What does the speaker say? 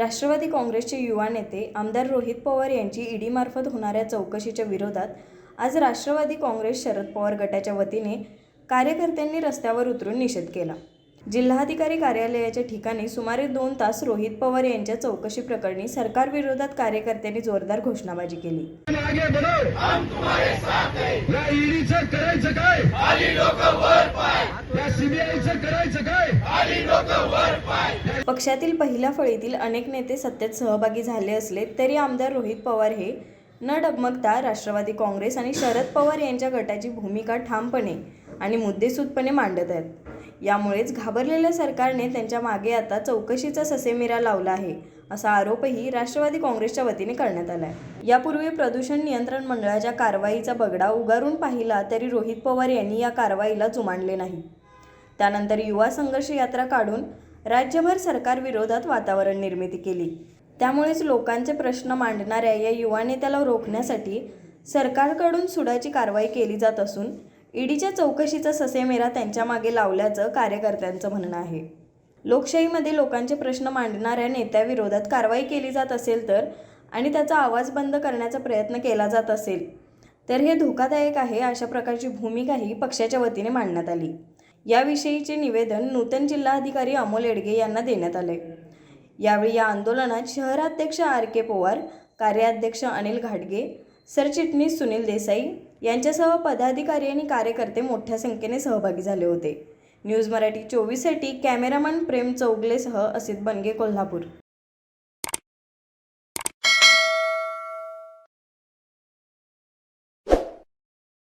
राष्ट्रवादी काँग्रेसचे युवा नेते आमदार रोहित पवार यांची ईडीमार्फत होणाऱ्या चौकशीच्या विरोधात आज राष्ट्रवादी काँग्रेस शरद पवार गटाच्या वतीने कार्यकर्त्यांनी रस्त्यावर उतरून निषेध केला. जिल्हाधिकारी कार्यालयाच्या ठिकाणी सुमारे दोन तास रोहित पवार यांच्या चौकशी प्रकरणी सरकारविरोधात कार्यकर्त्यांनी जोरदार घोषणाबाजी केली. आगे बढ़ो हम तुम्हारे साथ हैं या ईडीचं करायचं काय? सीबीआयचं करायचं काय? पक्षातील पहिल्या फळीतील अनेक नेते सत्तेत सहभागी झाले असले तरी आमदार रोहित पवार हे न डगमगता राष्ट्रवादी काँग्रेस आणि शरद पवार यांच्या गटाची भूमिका ठामपणे आणि मुद्देसूदपणे मांडत आहेत. यामुळेच घाबरलेल्या सरकारने त्यांच्या मागे आता चौकशीचा ससेमिरा लावला आहे असा आरोपही राष्ट्रवादी काँग्रेसच्या वतीने करण्यात आला आहे यापूर्वी प्रदूषण नियंत्रण मंडळाच्या कारवाईचा बगडा उगारून पाहिला तरी रोहित पवार यांनी या कारवाईला जुमानले नाही. त्यानंतर युवा संघर्ष यात्रा काढून राज्यभर सरकारविरोधात वातावरण निर्मिती केली. त्यामुळेच लोकांचे प्रश्न मांडणाऱ्या या युवा नेत्याला रोखण्यासाठी सरकारकडून सुडाची कारवाई केली जात असून ईडीच्या चौकशीचा ससेमेरा त्यांच्या मागे लावल्याचं कार्यकर्त्यांचं म्हणणं आहे. लोकशाहीमध्ये लोकांचे प्रश्न मांडणाऱ्या नेत्याविरोधात कारवाई केली जात असेल तर आणि त्याचा आवाज बंद करण्याचा प्रयत्न केला जात असेल तर हे धोकादायक आहे अशा प्रकारची भूमिकाही पक्षाच्या वतीने मांडण्यात आली. याविषयीचे निवेदन नूतन जिल्हाधिकारी अमोल एडगे यांना देण्यात आले. यावेळी या आंदोलनात शहराध्यक्ष आर के पवार कार्याध्यक्ष अनिल घाटगे सरचिटणीस सुनील देसाई यांच्यासह पदाधिकारी आणि कार्यकर्ते मोठ्या संख्येने सहभागी झाले होते. न्यूज मराठी चोवीससाठी कॅमेरामन प्रेम चौगलेसह असित बनगे कोल्हापूर.